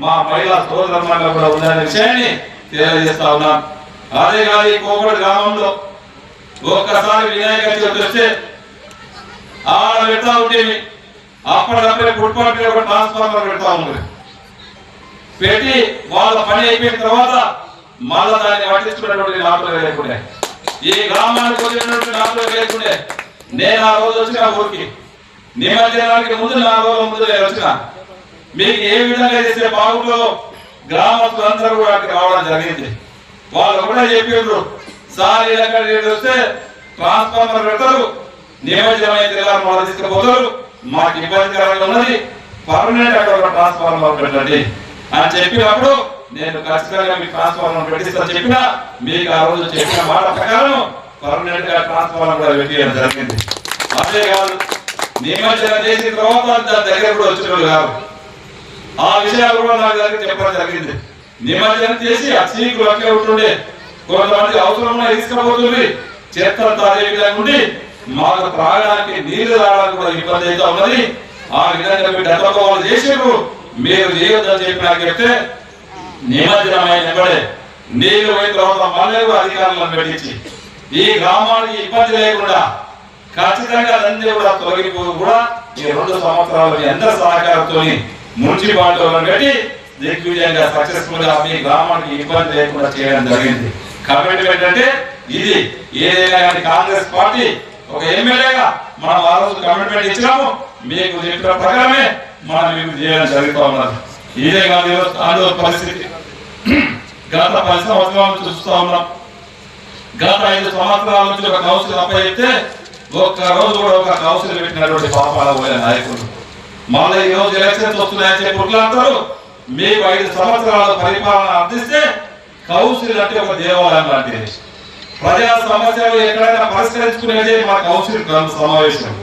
మా మహిళా సోదరుల కూడా ఉందనే విషయాన్ని తెలియజేస్తా ఉన్నాం. అదే కాదు ఈ గ్రామంలో ఒక్కసారి వినాయక చవితి వస్తే ఆడ పెడతా ఉండేవి అప్పటికప్పుడే ఫుట్పాత్ ఒక ట్రాన్స్ఫార్మర్ పెడతా ఉండేవి పెట్టి వాళ్ళ పని అయిపోయిన తర్వాత మళ్ళా దాన్ని పట్టించుకున్నటువంటి నాటులు లేకుండే ఈ గ్రామానికి వచ్చినటువంటి నాటులు లేకుండే నేను ఆ రోజు వచ్చిన ఊరికి. నిమజ్జనానికి ముందు నా రోజుల ముందు నేను వచ్చిన. మీకు ఏ విధంగా చేస్తే బాగుంటుందో గ్రామస్తులందరూ కూడా అక్కడికి రావడం జరిగింది. వాళ్ళు కూడా చెప్పిండ్రు సార్ ఈ వస్తే ట్రాన్స్ఫార్మర్ పెడతారు నియోజకవర్గం అయితే వాళ్ళు తీసుకుపోతారు మాకు ఇబ్బందికరంగా ఉన్నది పర్మనెంట్ అక్కడ ఒక ట్రాన్స్ఫార్మర్ పెట్టండి. అని చెప్పినప్పుడు నేను ఖచ్చితంగా మీకు ట్రాన్స్ఫార్మర్ పెట్టిస్తా చెప్పిన మీకు ఆ రోజు చెప్పిన మాట ప్రకారం పర్మనెంట్గా ట్రాన్స్ఫార్మర్ కూడా పెట్టడం జరిగింది. అదే కాదు నిమజ్జనం చేసిన తర్వాత దాని దగ్గర కూడా వచ్చిన వాళ్ళు కాదు. ఆ విషయాలు కూడా నాకు దగ్గర చెప్పడం జరిగింది. నిమజ్జనం చేసి ఆ చీకులు ఉంటుండే. కొంతమంది అవసరం ఉన్న తీసుకుపోతుంది చెత్త విధంగా ఉండి మాకు త్రాగడానికి నీళ్ళు రావడానికి కూడా ఇబ్బంది అయితే ఉన్నది. ఆ విధంగా మీరు గతంలో వాళ్ళు చేసారు మీరు చేయొద్దని చెప్పి నాకు చెప్తే నిమజ్జనం అయినప్పుడే నీళ్ళు పోయిన తర్వాత మళ్ళీ అధికారులను పెట్టించి. ఈ గ్రామానికి ఇబ్బంది లేకుండా ఖచ్చితంగా అన్ని కూడా తొలగిపోయి కూడా ఈ రెండు సంవత్సరాలు మీ అందరి సహకారంతో మున్సిపాలిటీలను పెట్టి దిగ్విజయంగా సక్సెస్ఫుల్గా మీ గ్రామానికి ఇబ్బంది లేకుండా చేయడం జరిగింది. కాబట్టి ఏంటంటే ఇది ఏదైనా కానీ కాంగ్రెస్ పార్టీ ఒక ఎమ్మెల్యేగా మనం ఆ రోజు కమిట్మెంట్ ఇచ్చినాము. మీకు చెప్పిన ప్రకారమే మనం మీకు చేయడం జరుగుతూ ఉన్నది. ఇదే కాదు ఈరోజు పరిస్థితి. గత పది సంవత్సరాల నుంచి చూస్తూ ఉన్నాం. గత ఐదు సంవత్సరాల నుంచి ఒక కౌన్సిల్ అప్పయితే ఒక్క రోజు కూడా ఒక కౌన్సిల్ పెట్టినటువంటి పాపాల పోయే నాయకులు. మళ్ళీ ఈ రోజు ఎలక్షన్స్ వస్తున్నాయని చెప్పి కొట్లాడతారు మీకు ఐదు సంవత్సరాల పరిపాలన అందిస్తే కౌన్సిల్ అంటే ఒక దేవాలయం లాంటిది. ప్రజా సమస్యలు ఎక్కడైనా పరిష్కరించుకునేది మా కౌన్సిల్ సమావేశం.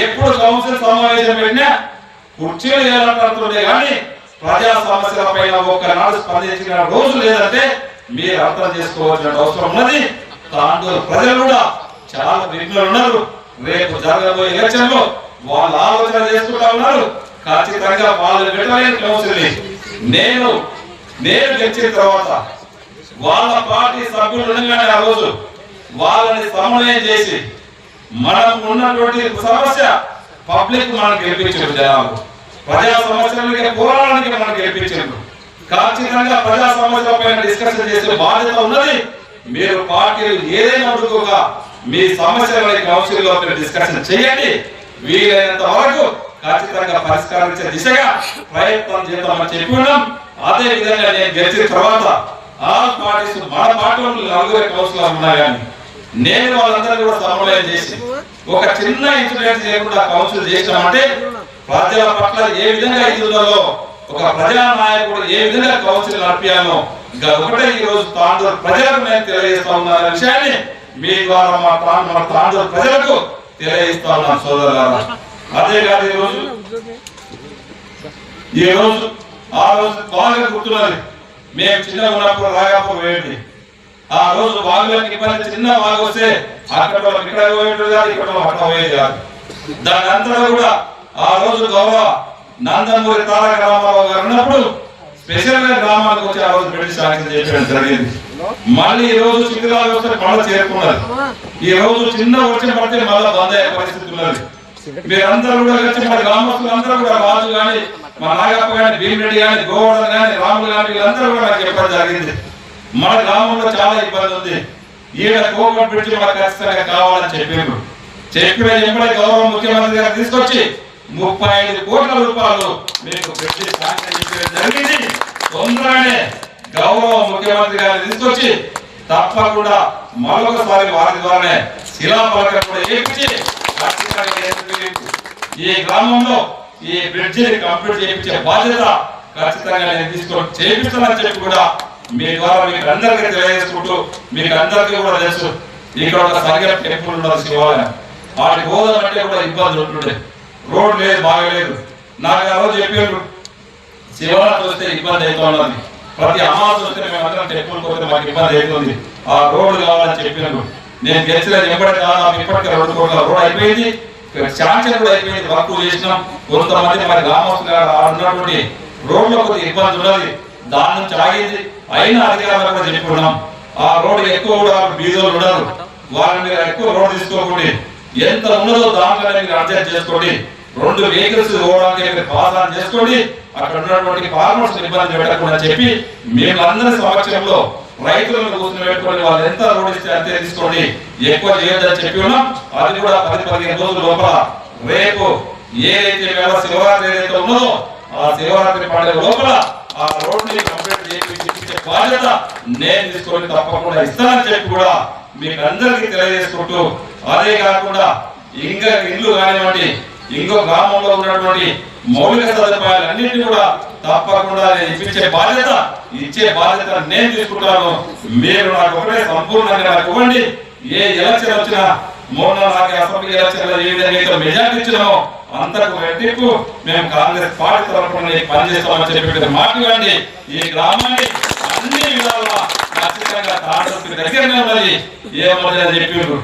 ఎప్పుడు కౌన్సిల్ సమావేశం పెట్టినా కుర్చీలు ఏలంటుండే కానీ ప్రజా సమస్యల పైన ఒక్కనాడు స్పందించిన రోజు లేదంటే మీరు అర్థం చేసుకోవాల్సిన అవసరం ఉన్నది. తాండూరు ప్రజలు కూడా చాలా విఘ్నులు ఉన్నారు రేపు జరగబోయే ఎలక్షన్లో వాళ్ళు ఆలోచన చేసుకుంటా ఉన్నారు. ఖచ్చితంగా వాళ్ళు పెట్టలేని కౌన్సిల్ నేను నేను గెలిచిన తర్వాత వాళ్ళ పార్టీ సభ్యులు ఉండగానే ఆ రోజు వాళ్ళని సమన్వయం చేసి మనం ఉన్నటువంటి సమస్య పబ్లిక్ మనకు గెలిపించారు జనాలు. ప్రజా సమస్యలకి పోరాడానికి మనకు గెలిపించారు. ఖచ్చితంగా ప్రజా సమస్యల పైన డిస్కషన్ చేసే బాధ్యత ఉన్నది. మీరు పార్టీలు ఏదైనా అడుగుగా మీ సమస్యలని కౌన్సిల్లో డిస్కషన్ చేయండి. వీలైనంత వరకు ఖచ్చితంగా పరిష్కరించే దిశగా ప్రయత్నం చేద్దామని చెప్పి ఉన్నాం. అదే విధంగా నేను గెలిచిన తర్వాత ఆల్ పార్టీస్ మన పార్టీలో కౌన్సిలర్ ఉన్నా కానీ నేను వాళ్ళందరూ కూడా సమన్వయం చేసి ఒక చిన్న ఇన్సిడెంట్ చేయకుండా కౌన్సిల్ చేసినామంటే ప్రజల పట్ల ఏ విధంగా ఇదిలో ఒక ప్రజా నాయకుడు ఏ విధంగా కౌన్సిల్ నడిపానో ఇంకా ఒకటే ఈ రోజు తాండూరు ప్రజలకు నేను తెలియజేస్తా ఉన్న విషయాన్ని మీ ద్వారా మా తాండ తాండూరు ప్రజలకు తెలియజేస్తా ఉన్నాను సోదరులారా. అదే కాదు ఈ రోజు ఈ రోజు ఆ రోజు బాగా గుర్తున్నది. మేము చిన్నగా ఉన్నప్పుడు రాగాపూర్ వేయండి ఆ రోజు వాగులకి ఇబ్బంది చిన్న బాగా వస్తే అక్కడ వాళ్ళకి ఇక్కడ పోయేది కాదు ఇక్కడ అక్కడ పోయేది కాదు. దాని అంతా కూడా ఆ రోజు గౌరవ నందమూరి తారక రామారావు గారు ఉన్నప్పుడు స్పెషల్గా గ్రామాలకు వచ్చి ఆ రోజు బ్రిటిష్ శాంక్షన్ చేయడం జరిగింది. మళ్ళీ ఈ రోజు చిన్నగా వ్యవస్థ మళ్ళీ చేరుకున్నది ఈ రోజు చిన్న వచ్చిన పడితే మళ్ళీ బంద్ అయ్యే పరిస్థితి ఉన్నది. మీరందరూ కూడా వచ్చి మా గ్రామస్తులు అందరూ కూడా రాజు గాని మా నాగప్ప గాని భీమిరెడ్డి గాని గోవర్ధన్ గాని రాములు గాని వీళ్ళందరూ కూడా నాకు చెప్పడం జరిగింది. మన గ్రామంలో చాలా ఇబ్బంది ఉంది. ఈడ కోవిడ్ బ్రిడ్జ్ మాకు ఖచ్చితంగా కావాలని చెప్పారు. చెప్పిన ఎంబడే గౌరవ ముఖ్యమంత్రి గారు తీసుకొచ్చి ముప్పై ఐదు కోట్ల రూపాయలు మీకు పెట్టి శాంక్షన్ చేయడం జరిగింది. తొందరనే గౌరవ ముఖ్యమంత్రి గారు తీసుకొచ్చి తప్పకుండా మరొకసారి వారి ద్వారానే శిలాఫలకం కూడా ఏపించి ఈ గ్రామంలో ఈ బ్రిడ్జిని కంప్లీట్ చేయించే బాధ్యత ఖచ్చితంగా నేను తీసుకొని చేపిస్తానని చెప్పి కూడా మీ ద్వారా మీకు అందరికీ తెలియజేసుకుంటూ మీకు అందరికీ కూడా తెలుసు. ఇక్కడ ఒక సరిగ్గా టెంపుల్ ఉన్నది శివాలయం. వాటికి పోదామంటే కూడా ఇబ్బందులు ఉంటుండే. రోడ్ లేదు బాగలేదు నాకు ఆ రోజు చెప్పారు శివరాత్రి వస్తే ఇబ్బంది అవుతున్నది ప్రతి అమావాస వస్తే మేము అందరం టెంపుల్ పోతే మాకు ఇబ్బంది అవుతుంది. ఆ రోడ్డు కావాలని చెప్పినారు నేను గెలిచినది ఎప్పటికి కాదు ఇప్పటికీ రెండు కోట్ల రోడ్ అయిపోయింది. శాంక్షన్ కూడా అయిపోయింది వర్క్ చేసినాం. కొంతమంది మరి గ్రామస్తులు ఉన్నటువంటి రోడ్లో కొద్దిగా ఇబ్బంది ఉన్నది. దాని నుంచి ఆగింది. అయినా అధికారులు కూడా చెప్పుకున్నాం. ఆ రోడ్డు ఎక్కువ కూడా బీజోలు ఉండరు. వాళ్ళని మీరు ఎక్కువ రోడ్డు తీసుకోకండి. ఎంత ఉన్నదో దాంట్లో మీరు అడ్జస్ట్ చేసుకోండి. రెండు వెహికల్స్ పోవడానికి మీరు పాస్ ఆన్ చేసుకోండి. అక్కడ ఉన్నటువంటి ఫార్మర్స్ ఇబ్బంది పెట్టకుండా చెప్పి మేము సమక్షంలో రైతులను కూర్చొని పెట్టుకొని వాళ్ళు ఎంత రోడ్ ఇస్తే అంతే తీసుకోండి. ఎక్కువ చేయొద్దని చెప్పి ఉన్నాం. అది కూడా పది పదిహేను రోజుల లోపల రేపు ఏదైతే వేళ శివరాత్రి ఏదైతే ఉన్నదో ఆ శివరాత్రి పండుగ లోపల ఆ రోడ్ని కంప్లీట్ చేయించే ఇచ్చే బాధ్యత నేను తీసుకొని తప్పకుండా ఇస్తానని చెప్పి కూడా మీకు అందరికీ తెలియజేసుకుంటూ అదే కాకుండా ఇంకా ఇల్లు కానివ్వండి ఇంకో గ్రామంలో ఉన్నటువంటి మౌలిక సదుపాయాలు అన్నింటినీ కూడా తప్పకుండా ఇప్పించే బాధ్యత ఇచ్చే బాధ్యత నేను తీసుకుంటాను. మీరు నాకు ఒకటే సంపూర్ణంగా నాకు ఇవ్వండి. ఏ ఎలక్షన్ వచ్చినా మొన్న నాకు అసెంబ్లీ ఎలక్షన్లో ఏ విధంగా మెజార్టీ ఇచ్చినామో అంతకు రెట్టింపు మేము కాంగ్రెస్ పార్టీ తరఫున పనిచేస్తామని చెప్పి మాట ఇవ్వండి. ఈ గ్రామాన్ని అన్ని విధాలుగా ఖచ్చితంగా తాండ్రకి దగ్గరనే ఉన్నది. ఏమని అని చెప్పిండ్రు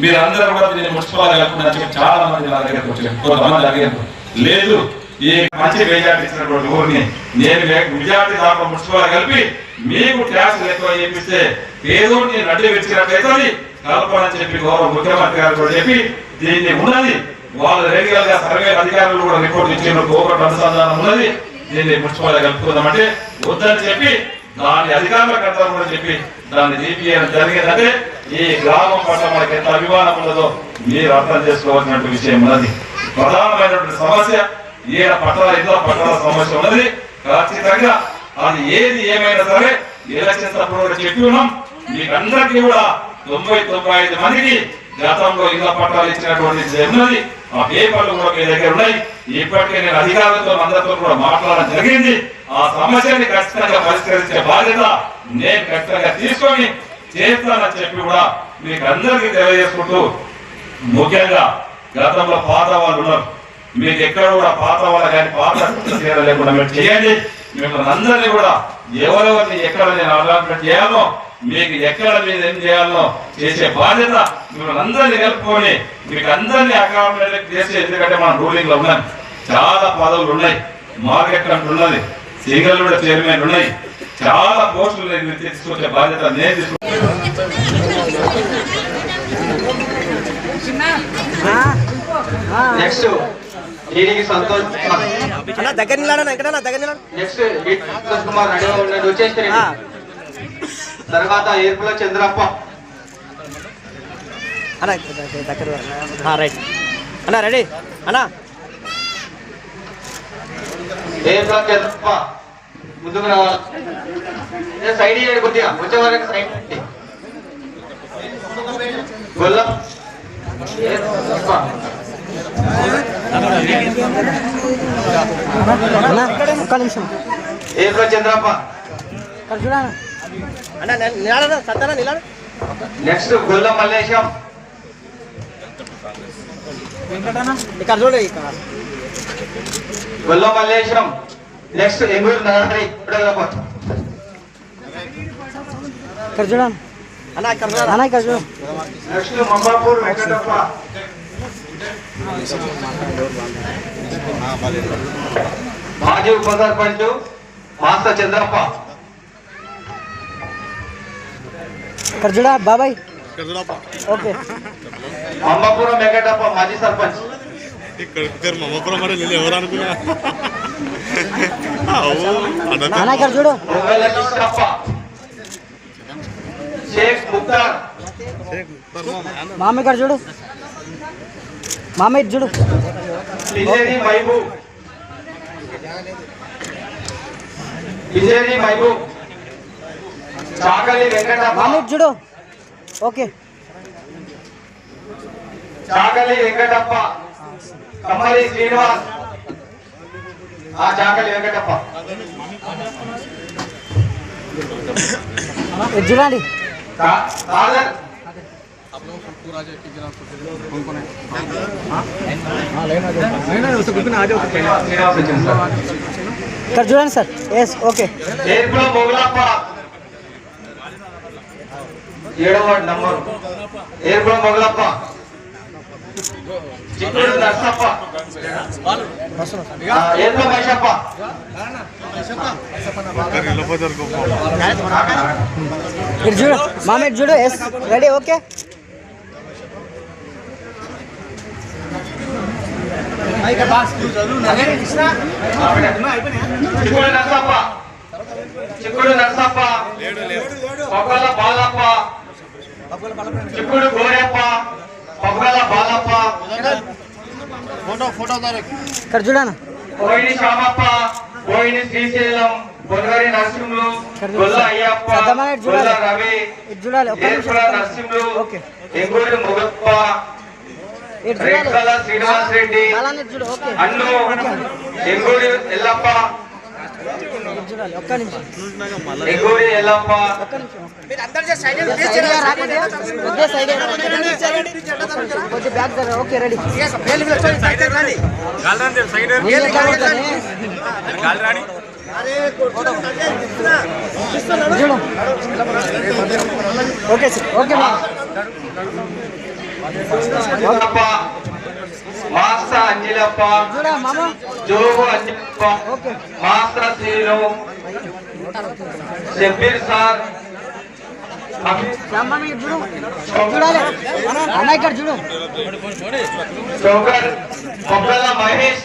మీరందరూ కూడా దీన్ని మున్సిపల్ కలుపుకుని చెప్పి చాలా మంది నా దగ్గరకు వచ్చారు. కొంతమంది అడిగారు. లేదు ఈ మంచి వేజాటి ఇచ్చినటువంటి ఊరిని నేను విద్యార్థి దాకా మున్సిపల్ కలిపి మీకు ట్యాక్స్ ఎక్కువ చేపిస్తే పేదోడిని నడ్డి వెచ్చినట్లయితే కలపాలని చెప్పి గౌరవ ముఖ్యమంత్రి గారు కూడా చెప్పి దీన్ని ఉన్నది. వాళ్ళు రెగ్యులర్గా సర్వే అధికారులు కూడా రిపోర్ట్ ఇచ్చిన కోపట్ అనుసంధానం ఉన్నది. దీన్ని మున్సిపల్ కలుపుకుందామంటే వద్దని చెప్పి దాని అధికారులకు అంతా కూడా చెప్పి దాన్ని తీపియడం జరిగేదంటే ఈ గ్రామం పట్ల మనకి ఎంత అభిమానం ఉన్నదో మీరు అర్థం చేసుకోవాల్సినటువంటి విషయం ఉన్నది. ప్రధానమైనటువంటి సమస్య ఈయన పట్టణ ఇతర పట్టణ సమస్య ఉన్నది. ఖచ్చితంగా అది ఏది ఏమైనా సరే ఎలక్షన్స్ అప్పుడు చెప్పి ఉన్నాం. మీకందరికీ కూడా తొంభై తొంభై ఐదు మందికి గతంలో ఇళ్ళ పట్టాలు ఇచ్చినటువంటి ఉన్నది. ఆ పేపర్లు కూడా మీ దగ్గర ఉన్నాయి. ఇప్పటికే నేను అధికారులతో అందరితో కూడా మాట్లాడడం జరిగింది. ఆ సమస్యని ఖచ్చితంగా పరిష్కరించే బాధ్యత నేను ఖచ్చితంగా తీసుకొని చేస్తానని చెప్పి కూడా మీకు అందరికీ తెలియజేసుకుంటూ ముఖ్యంగా గతంలో పాత వాళ్ళు ఉన్నారు. మీకు ఎక్కడ కూడా పాత వాళ్ళ కానీ పాత చీర లేకుండా మీరు చేయండి. మిమ్మల్ని అందరినీ కూడా ఎవరెవరిని ఎక్కడ నేను అలాట్మెంట్ చేయాలో మీకు ఎక్కడ మీద ఏం చేయాలో చేసే బాధ్యత మిమ్మల్ని అందరినీ కలుపుకొని మీకు అందరినీ అకామిడేట్ చేసి ఎందుకంటే మనం రూలింగ్లో ఉన్నాం. చాలా పదవులు ఉన్నాయి. మార్కెట్ ఎక్కడ ఉన్నది. సింగల్ కూడా చైర్మన్ ఉన్నాయి. చాలా పోస్టులు నేను తీసుకొచ్చే బాధ్యత నేను నెక్స్ట్ దీనికి సంతోష్ అన్న దగ్గర నిలాడనా ఇక్కడ దగ్గర నిలాడు నెక్స్ట్ సంతోష్ కుమార్ రెడీ ఉన్నాడు. వచ్చేస్తే తర్వాత ఏర్పుల చంద్రప్ప. అన్న దగ్గర రైట్. అన్న రెడీ. అన్న. ఏర్పుల చంద్రప్ప. ముందుకు రావాలి ఏ సైడ్ ఇయ్యండి కొద్దిగా వచ్చే వరకు సైడ్. గొల్లం ఏర్పుల చంద్రప్ప. నెక్స్ట్ గొల్లం మల్లేశం. ఇక్కడ చూడు ఇక్కడ. గొల్లం మల్లేశం. నెక్స్ట్ ఎంగూరు నరహరి ఇప్పుడే ఇక్కడ చూడ అన్న ఇక్కడ చూడ అన్న ఇక్కడ చూడు నెక్స్ట్ మంబాపూర్ వెంకటప్ప మాజీ ఉప సర్పంచ్ మాస్టర్ చంద్రప్ప ఇక్కడ చూడ బాబాయ్ ఓకే మంబాపురం వెంకటప్ప మాజీ సర్పంచ్ ఇక్కడ ఇద్దరు మమ్మపురం మరి నేను ఎవరు అనుకున్నా అవు అన్న అన్న ఇక్కడ చూడు. మామ ఇక్కడ చూడు. మామ ఇటు చూడు. మామ ఇటు చూడు. ఓకే. చాకలి వెంకటప్ప. కమ్మరి శ్రీనివాస్. ఆ చాకలి వెంకటప్ప ఇది చూడండి కా- కాదర్ శ్రీనివాస్ వచ్చింది సార్ ఇక్కడ చూడండి sir yes okay Erpula Mogulappa ఏడవ నంబర్ ఏర్పుల మొగులప్ప చిత్తూరు నర్సప్ప ఇక్కడ చూడు మామేట్ చూడు ఎస్ రెడీ ఓకే చిక్కుడు నర్సప్ప చిక్కుడు నర్సప్ప బాలప్ప. చిక్కుడు గోరెప్ప పొగల బాలప్ప ఇక్కడ చూడనా? కోయిని శ్యామప్ప కోయిని శ్రీశైలం పొనగరి నరసింహులు గొల్ల అయ్యప్ప. గొల్ల రవి చూడాలి. నరసింహులు ఓకే. ఎంగూరి ముగప్ప చూడాలి. శ్రీనివాస్ రెడ్డి అన్ను ఎంగూరి ఎల్లప్ప. చూడాలి. ఒక్క నిమిషం. ఒక్క నిమిషం కొద్దిగా బ్యాక్ జర okay ready. Okay sir okay మా మాస్త అంజిలప్ప జోగు అంజిలప్ప మాస్త శ్రీను. షబ్బీర్ సార్. చూడాలి. చూడు. మహేష్.